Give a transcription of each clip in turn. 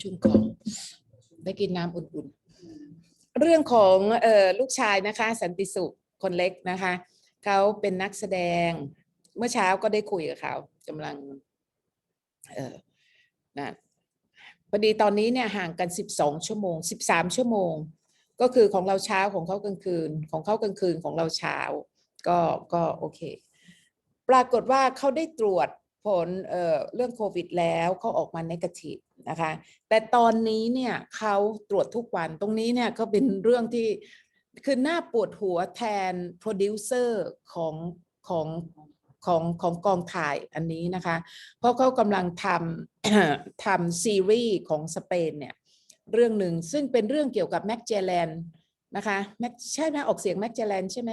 ชุ่มคอได้กินน้ำอุ่นๆ เรื่องของออลูกชายนะคะ สันติสุขคนเล็กนะคะ เขาเป็นนักแสดง เมื่อเช้าก็ได้คุยกับเขากำลัง เออนะพอดีตอนนี้เนี่ยห่างกัน 12 ชั่วโมง 13 ชั่วโมง ก็คือของเราเช้าของเขากลางคืน ของเขากลางคืนของเราเช้า ก็ก็โอเค ปรากฏว่าเขาได้ตรวจผลเเรื่องโควิดแล้วเขาออกมาเนกาทีฟ นะคะ แต่ตอนนี้เนี่ยเขาตรวจทุกวันตรงนี้เนี่ยก็เป็นเรื่องที่คือหน้าปวดหัวแทนโปรดิวเซอร์ของของของของกองถ่ายอันนี้นะคะ เพราะเขากำลังทำทำซีรีส์ของสเปนเนี่ยเรื่องหนึ่งซึ่งเป็นเรื่องเกี่ยวกับแม็กเจแลนนะคะแม็กใช่ไหมออกเสียงแม็กเจแลนใช่ไหม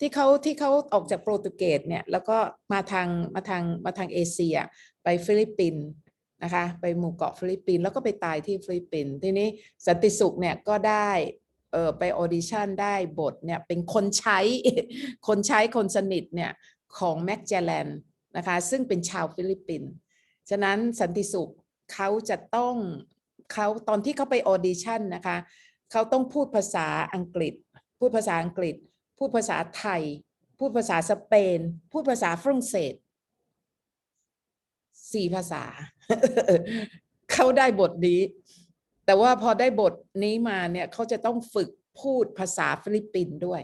ที่เขาที่เขาออกจากโปรตุเกสเนี่ยแล้วก็มาทางมาทางมาทางเอเชีย ไปฟิลิปปินส์ นะคะไปหมู่เกาะฟิลิปปินส์แล้วก็ไปตายที่ฟิลิปปินส์ทีนี้สันติสุขเนี่ยก็ได้เออไปออดิชั่นได้บทเนี่ยเป็นคนใช้ คนใช้คนสนิทเนี่ยของแม็กเจแลนนะคะซึ่งเป็นชาวฟิลิปปินส์ฉะนั้นสันติสุขเขาจะต้องเขาตอนที่เขาไปออดิชั่นนะคะเขาต้องพูดภาษาอังกฤษ พูดภาษาอังกฤษ พูดภาษาไทย พูดภาษาสเปน พูดภาษาฝรั่งเศสสี่ภาษาเขาได้บทนี้ แต่ว่าพอได้บทนี้มาเนี่ยเขาจะต้องฝึกพูดภาษาฟิลิปปินส์ด้วย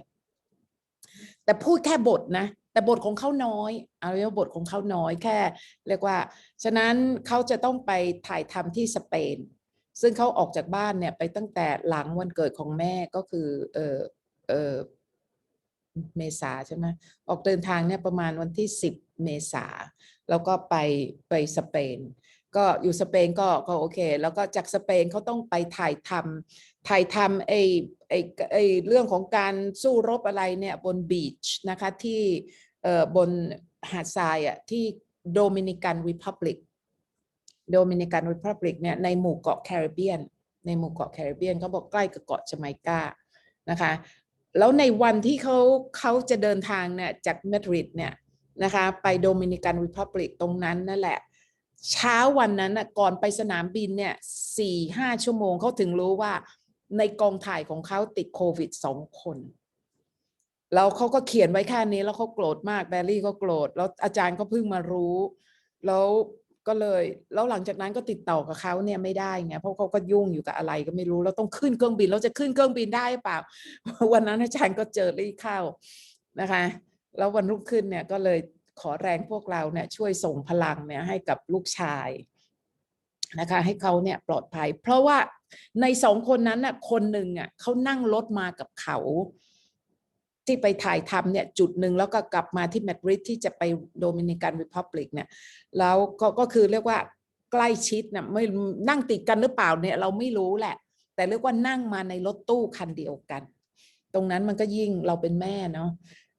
แต่พูดแค่บทนะ แต่บทของเขาน้อยเอาเรียกว่าบทของเขาน้อยแค่ เรียกว่า ฉะนั้นเขาจะต้องไปถ่ายทำที่สเปน ซึ่งเขาออกจากบ้านเนี่ยไปตั้งแต่หลังวันเกิดของแม่ก็คือ เออเออเมษาใช่ไหมออกเดินทางเนี่ยประมาณวันที่10 เมษาแล้วก็ไปไปสเปน ก็อยู่สเปนก็ก็โอเค แล้วก็จากสเปนเขาต้องไปถ่ายทำถ่ายทำไอไอไอเรื่องของการสู้รบอะไรเนี่ยบนบีชนะคะที่เอ่อบนหาดทรายอะที่โดมินิกันริพับลิกโดมินิกันริพับลิกเนี่ยในหมู่เกาะแคริบเบียน ในหมู่เกาะแคริบเบียนเขาบอกใกล้กับเกาะจาไมกานะคะแล้วในวันที่เขาเขาจะเดินทางเนี่ยจากมาดริดเนี่ย นะคะไปโดมินิกันริพับลิกตรงนั้นนั่นแหละ เช้าวันนั้นก่อนไปสนามบินเนี่ยสี่ห้าชั่วโมงเขาถึงรู้ว่าในกองถ่ายของเขาติดโควิดสองคนแล้วเขาก็เขียนไว้แค่นี้แล้วเขาโกรธมากแบลลี่ก็โกรธแล้วอาจารย์ก็เพิ่งมารู้ แล้วก็เลยแล้วหลังจากนั้นก็ติดต่อกับเขาเนี่ยไม่ได้ไงเพราะเขาก็ยุ่งอยู่กับอะไรก็ไม่รู้แล้วต้องขึ้นเครื่องบินแล้วจะขึ้นเครื่องบินได้หรือเปล่าวันนั้นอาจารย์ก็เจอรี่เข้านะคะ แล้ววันรุ่งขึ้นเนี่ยก็เลยขอแรงพวกเราเนี่ยช่วยส่งพลังเนี่ยให้กับลูกชายนะคะให้เขาเนี่ยปลอดภัย เพราะว่าในสองคนนั้นน่ะคนหนึ่งอะเขานั่งรถมากับเขา ที่ไปถ่ายทำเนี่ยจุดหนึ่งแล้วก็กลับมาที่มาดริดที่จะไปโดมินิกันริพับลิกเนี่ยแล้วก็ก็คือเรียกว่าใกล้ชิดนะไม่นั่งติดกันหรือเปล่าเนี่ยเราไม่รู้แหละ แต่เรียกว่านั่งมาในรถตู้คันเดียวกัน ตรงนั้นมันก็ยิ่งเราเป็นแม่เนาะ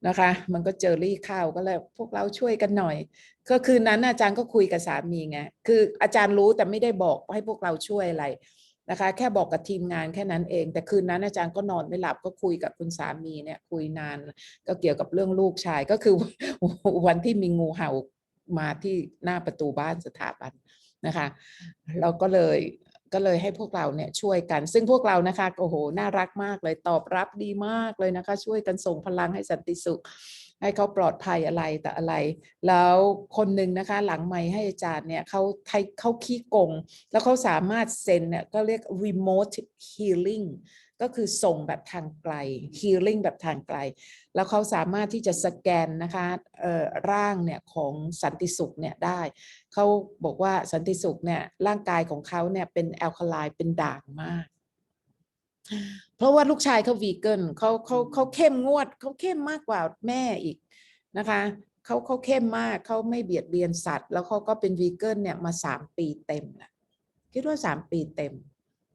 นะคะ มันก็เจอรี่ข้าวก็เลยพวกเราช่วยกันหน่อย ก็คืนนั้นอาจารย์ก็คุยกับสามีไงคืออาจารย์รู้แต่ไม่ได้บอกให้พวกเราช่วยอะไรนะคะ แค่บอกกับทีมงานแค่นั้นเอง แต่คืนนั้นอาจารย์ก็นอนไม่หลับก็คุยกับคุณสามีเนี่ยคุยนาน ก็เกี่ยวกับเรื่องลูกชายก็คือวันที่มีงูเห่ามาที่หน้าประตูบ้านสถาบันนะคะ เราก็เลย ก็เลยให้พวกเราเนี่ยช่วยกัน ซึ่งพวกเรานะคะโอ้โหน่ารักมากเลยตอบรับดีมากเลยนะคะ ช่วยกันส่งพลังให้สันติสุข ให้เขาปลอดภัยอะไรแต่อะไร แล้วคนหนึ่งนะคะ หลังไม้ให้อาจารย์เนี่ยเขาไทยเขาขี้โกง แล้วเขาสามารถเซ็นเนี่ยก็เรียก remote healing ก็คือส่งแบบทางไกล healing แบบทางไกล แล้วเขาสามารถที่จะสแกนนะคะเอ่อร่างเนี่ยของสันติสุขเนี่ยได้เขาบอกว่าสันติสุขเนี่ยร่างกายของเขาเนี่ยเป็นแอลคาไลน์เป็นด่างมาก เพราะว่าลูกชายเขาวีเกนเขาเขาเขาเข้มงวดเขาเข้มมากกว่าแม่อีกนะคะเขาเขาเข้มมากเขาไม่เบียดเบียนสัตว์ แล้วเขาก็เป็นวีเกนเนี่ยมาสามปีเต็มแหละคิดว่าสามปีเต็ม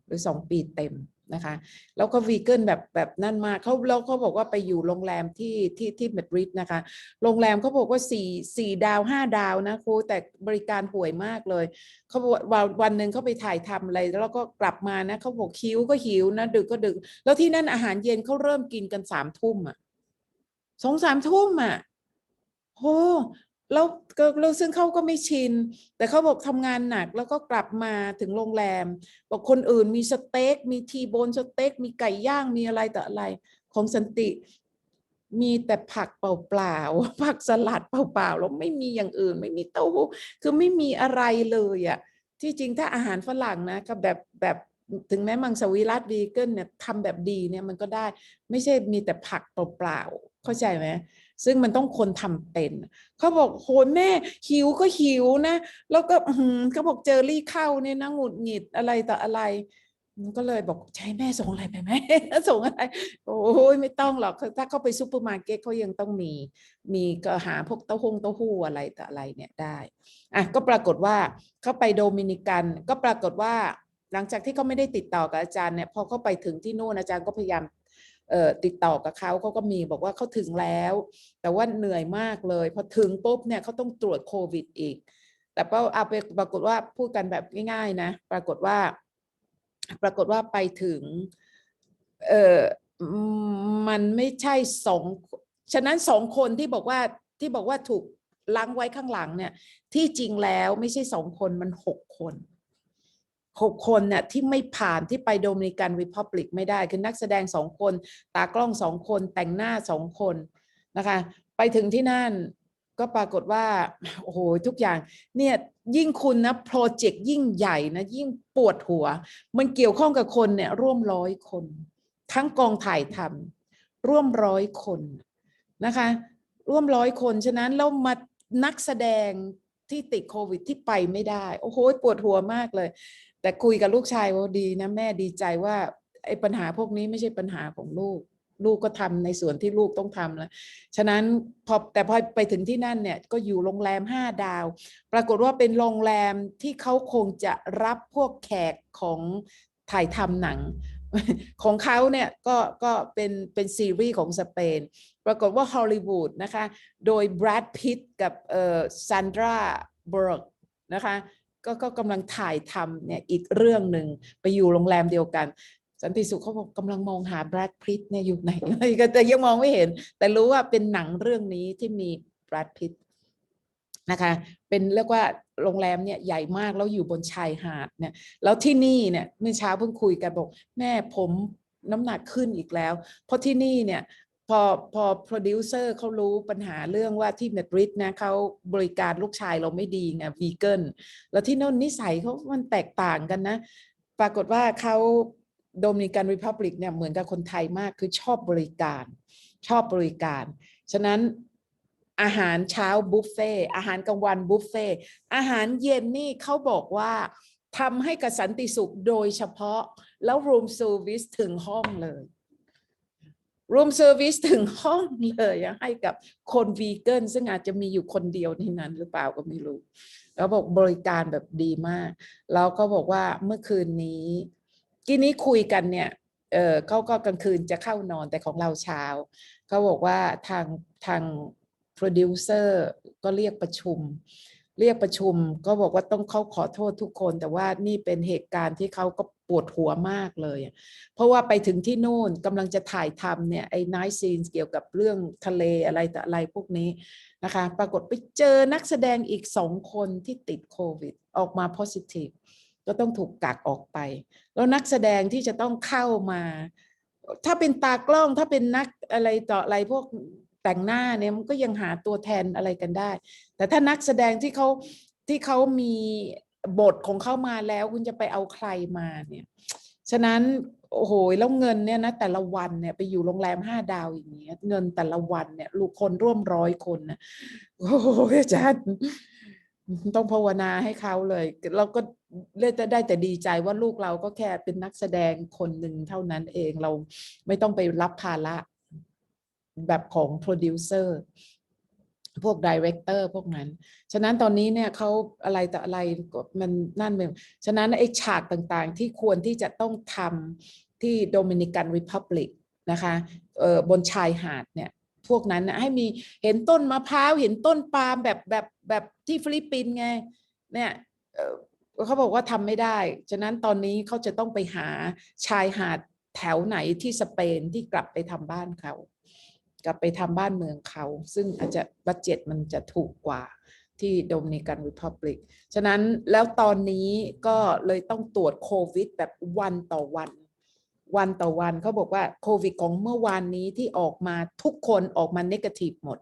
หรือสองปีเต็ม นะคะแล้วก็วีเกนแบบแบบนั่นมากเขาแล้วเขาบอกว่าไปอยู่โรงแรมที่ที่ที่มาดริดนะคะโรงแรมเขาบอกว่าสี่สี่ดาวห้าดาวนะครูแต่บริการห่วยมากเลยเขาบอกว่าวันวันหนึ่งเขาไปถ่ายทำอะไร แล้วก็กลับมานะเขาบอกหิวก็หิวนะดึกก็ดึก แล้วที่นั่นอาหารเย็นเขาเริ่มกินกันสามทุ่มอะสองสามทุ่มอะโห แล้วก็แล้วซึ่งเขาก็ไม่ชิน แต่เขาบอกทำงานหนักแล้วก็กลับมาถึงโรงแรม บอกคนอื่นมีสเต็กมีทีโบนสเต็กมีไก่ย่างมีอะไรต่ออะไรของสันติ มีแต่ผักเปล่าๆผักสลัดเปล่าๆแล้วไม่มีอย่างอื่น ไม่มีเต้าหู้คือไม่มีอะไรเลยอะที่จริงถ้าอาหารฝรั่งนะกับแบบแบบถึงแม้มังสวิรัตวีเกิลเนี่ยทำแบบดีเนี่ยมันก็ได้ ไม่ใช่มีแต่ผักเปล่าๆเข้าใจไหม ซึ่งมันต้องคนทำเป็น เขาบอกโหแม่หิวก็หิวนะ แล้วก็หือเขาบอกเจอรี่เข้าเนี่ยนะหงุดหงิดอะไรต่ออะไรก็เลยบอกใช้แม่ส่งอะไรไปไหมส่งอะไร โอ้ยไม่ต้องหรอกถ้าเข้าไปซูเปอร์มาร์เก็ตเขายังต้องมี มีก็หาพวกเต้าหงเต้าหู้อะไรต่ออะไรเนี่ยได้อะก็ปรากฏว่าเขาไปโดมินิกัน ก็ปรากฏว่าหลังจากที่เขาไม่ได้ติดต่อกับอาจารย์เนี่ยพอเขาไปถึงที่โน่นอาจารย์ก็พยายาม ติดต่อกับเขาเขาก็มีบอกว่าเขาถึงแล้ว แต่ว่าเหนื่อยมากเลยพอถึงปุ๊บเนี่ยเขาต้องตรวจโควิดอีก แต่ก็เอาไปปรากฏว่าพูดกันแบบง่าย ๆ นะ ปรากฏว่า ปรากฏว่าไปถึง เออมันไม่ใช่สองฉะนั้นสองคนที่บอกว่าที่บอกว่าถูกล้างไว้ข้างหลังเนี่ย ที่จริงแล้วไม่ใช่สองคนมันหกคน หกคนเนี่ยที่ไม่ผ่านที่ไปโดมินิกันรีพับลิกไม่ได้ คือนักแสดงสองคน ตากล้องสองคน แต่งหน้าสองคนนะคะ ไปถึงที่นั่นก็ปรากฏว่า โอ้โห ทุกอย่างเนี่ยยิ่งคุณนะโปรเจกต์ยิ่งใหญ่นะ ยิ่งปวดหัว มันเกี่ยวข้องกับคนเนี่ยร่วมร้อยคน ทั้งกองถ่ายทำร่วมร้อยคนนะคะ ร่วมร้อยคนฉะนั้นแล้วมานักแสดงที่ติดโควิดที่ไปไม่ได้ โอ้โห ปวดหัวมากเลย แต่คุยกับลูกชายว่าดีนะแม่ดีใจว่าไอ้ปัญหาพวกนี้ไม่ใช่ปัญหาของลูก ลูกก็ทำในส่วนที่ลูกต้องทำแล้วฉะนั้นพอแต่พอไปถึงที่นั่นเนี่ยก็อยู่โรงแรมห้าดาว ปรากฏว่าเป็นโรงแรมที่เขาคงจะรับพวกแขกของถ่ายทำหนังของเขาเนี่ยก็ก็เป็นเป็นซีรีส์ของสเปน ปรากฏว่าฮอลลีวูดนะคะ โดยแบรดพิตกับเอ่อซันดราเบิร์กนะคะ ก็ก็กำลังถ่ายทำเนี่ยอีกเรื่องหนึ่งไปอยู่โรงแรมเดียวกัน สันติสุขเขาบอกกำลังมองหาแบรดพิตเนี่ยอยู่ไหน ก็แต่ยังมองไม่เห็น แต่รู้ว่าเป็นหนังเรื่องนี้ที่มีแบรดพิตนะคะเป็นเรียกว่าโรงแรมเนี่ยใหญ่มากแล้วอยู่บนชายหาดเนี่ยแล้วที่นี่เนี่ยเมื่อเช้าเพิ่งคุยกันบอกแม่ผมน้ำหนักขึ้นอีกแล้ว เพราะที่นี่เนี่ย พอพอโปรดิวเซอร์เขารู้ปัญหาเรื่องว่าที่เมดริดนะเขาบริการลูกชายเราไม่ดีไงวีเกิลแล้วที่โน่นนิสัยเขามันแตกต่างกันนะ ปรากฏว่าเขาโดมินิกันรีพับลิกเนี่ยเหมือนกับคนไทยมากคือชอบบริการ ชอบบริการ ฉะนั้นอาหารเช้าบุฟเฟ่อาหารกลางวันบุฟเฟ่อาหารเย็นนี่เขาบอกว่าทำให้กับสันติสุขโดยเฉพาะแล้วรูม e วิสถึงห้องเลย รูมเซอร์วิสถึงห้องเลยให้กับคนวีเกิลซึ่งอาจจะมีอยู่คนเดียวในนั้นหรือเปล่าก็ไม่รู้ แล้วบอกบริการแบบดีมาก แล้วก็บอกว่าเมื่อคืนนี้กี้นี้คุยกันเนี่ยเออเขาก็กลางคืนจะเข้านอนแต่ของเราเช้าเขาบอกว่าทางทางโปรดิวเซอร์ก็เรียกประชุม เรียกประชุมก็บอกว่าต้องเขาขอโทษทุกคน แต่ว่านี่เป็นเหตุการณ์ที่เขาก็ปวดหัวมากเลย เพราะว่าไปถึงที่นู่นกำลังจะถ่ายทำเนี่ยไอ้ night scenes เกี่ยวกับเรื่องทะเลอะไรแต่อะไรพวกนี้นะคะ ปรากฏไปเจอนักแสดงอีกสองคนที่ติดโควิด ออกมา positive ก็ต้องถูกกักออกไป แล้วนักแสดงที่จะต้องเข้ามา ถ้าเป็นตากล้องถ้าเป็นนักอะไรต่ออะไรพวก แต่งหน้าเนี่ยมันก็ยังหาตัวแทนอะไรกันได้ แต่ถ้านักแสดงที่เขาที่เขามีบทของเขามาแล้วคุณจะไปเอาใครมาเนี่ย ฉะนั้นโอ้โหแล้วเงินเนี่ยนะแต่ละวันเนี่ยไปอยู่โรงแรมห้าดาวอย่างเงี้ยเงินแต่ละวันเนี่ย ลูกคนร่วมร้อยคนนะโอ้โหอาจารย์ต้องภาวนาให้เขาเลย เราก็ได้แต่ได้แต่ดีใจว่าลูกเราก็แค่เป็นนักแสดงคนหนึ่งเท่านั้นเองเราไม่ต้องไปรับภาระ แบบของโปรดิวเซอร์พวกดีเรคเตอร์พวกนั้น ฉะนั้นตอนนี้เนี่ยเขาอะไรแต่อะไรมันนั่นเป็นฉะนั้นไอ้ฉากต่างๆ ที่ควรที่จะต้องทำที่โดมินิกันริพับลิกนะคะเอ่อบนชายหาดเนี่ยพวกนั้นนะให้มีเห็นต้นมะพร้าว เห็นต้นปาล์มแบบแบบแบบที่ฟิลิปปินส์ไงเนี่ยเอ่อเขาบอกว่าทำไม่ได้ ฉะนั้นตอนนี้เขาจะต้องไปหาชายหาดแถวไหนที่สเปนที่กลับไปทำบ้านเขา กลับไปทำบ้านเมืองเขา ซึ่งอาจจะบัตเจ็ตมันจะถูกกว่าที่โดมินิกันรีพับลิก ฉะนั้นแล้วตอนนี้ก็เลยต้องตรวจโควิดแบบวันต่อวัน วันต่อวันเขาบอกว่าโควิดของเมื่อวานนี้ที่ออกมาทุกคนออกมาเนกาทีฟหมด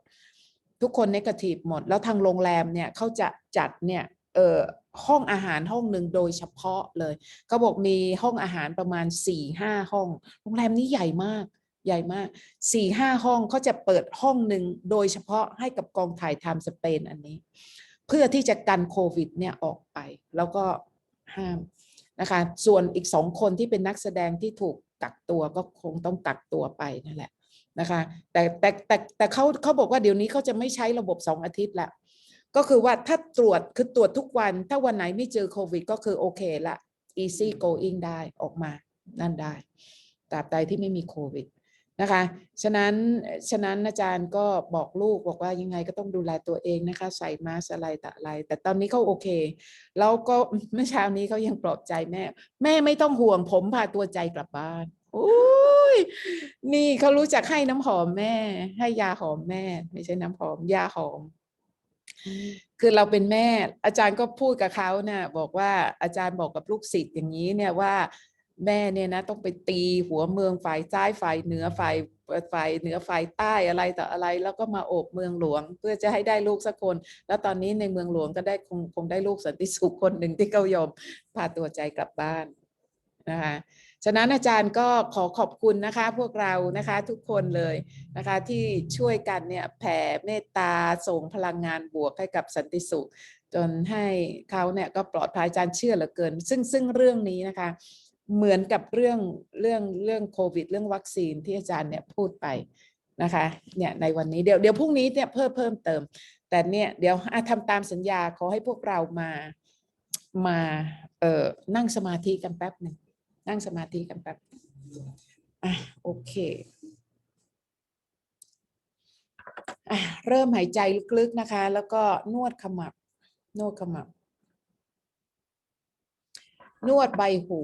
ทุกคนเนกาทีฟหมด แล้วทางโรงแรมเนี่ยเขาจะจัดเนี่ยเอ่อห้องอาหารห้องหนึ่งโดยเฉพาะเลยเขาบอกมีห้องอาหารประมาณ4ี่ห้าห้อง โรงแรมนี้ใหญ่มาก ใหญ่มากสี่ห้าห้องเขาจะเปิดห้องหนึ่งโดยเฉพาะให้กับกองถ่ายทำสเปนอันนี้ เพื่อที่จะกันโควิดเนี่ยออกไป แล้วก็ห้ามนะคะส่วนอีกสองคนที่เป็นนักแสดงที่ถูกกักตัวก็คงต้องกักตัวไปนั่นแหละนะคะแต่แต่แต่แต่เขาเขาบอกว่าเดี๋ยวนี้เขาจะไม่ใช้ระบบสองอาทิตย์ละก็คือว่าถ้าตรวจคือตรวจทุกวัน ถ้าวันไหนไม่เจอโควิด ก็คือโอเคละ easy going ได้ออกมานั่นได้ตราบใดที่ไม่มีโควิด นะคะ ฉะนั้นฉะนั้นอาจารย์ก็บอกลูกบอกว่ายังไงก็ต้องดูแลตัวเองนะคะ ใส่มาสก์อะไรแต่อะไร แต่ตอนนี้เขาโอเค แล้วก็เมื่อเช้านี้เขายังปลอบใจแม่ แม่ไม่ต้องห่วงผมพาตัวใจกลับบ้านโอ้ยนี่เขารู้จักให้น้ำหอมแม่ ให้ยาหอมแม่ ไม่ใช่น้ำหอมยาหอม คือเราเป็นแม่ อาจารย์ก็พูดกับเขาเนี่ยบอกว่าอาจารย์บอกกับลูกศิษย์อย่างนี้เนี่ยว่า แม่เนี่ยนะต้องไปตีหัวเมืองฝ่ายซ้ายฝ่ายเหนือฝ่ายฝ่ายเหนือฝ่ายใต้อะไรต่ออะไร แล้วก็มาโอบเมืองหลวง เพื่อจะให้ได้ลูกสักคน แล้วตอนนี้ในเมืองหลวงก็ได้คงคงได้ลูกสันติสุขคนหนึ่งที่เขายอมพาตัวใจกลับบ้านนะคะฉะนั้นอาจารย์ก็ขอขอบคุณนะคะพวกเรานะคะทุกคนเลยนะคะที่ช่วยกันเนี่ยแผ่เมตตาส่งพลังงานบวกให้กับสันติสุข จนให้เขาเนี่ยก็ปลอดภัยอาจารย์เชื่อเหลือเกิน ซึ่งซึ่งเรื่องนี้นะคะ เหมือนกับเรื่องเรื่องเรื่องโควิด เรื่องวัคซีนที่อาจารย์เนี่ยพูดไปนะคะเนี่ยในวันนี้เดี๋ยวเดี๋ยวพรุ่งนี้เนี่ยเพิ่มเพิ่มเติม แต่เนี่ยเดี๋ยวอะทำตามสัญญาขอให้พวกเรามามาเอ่อนั่งสมาธิกันแป๊บหนึ่งนั่งสมาธิกันแป๊บอะโอเคอะเริ่มหายใจลึกๆนะคะ แล้วก็นวดขมับนวดขมับ นวดใบหู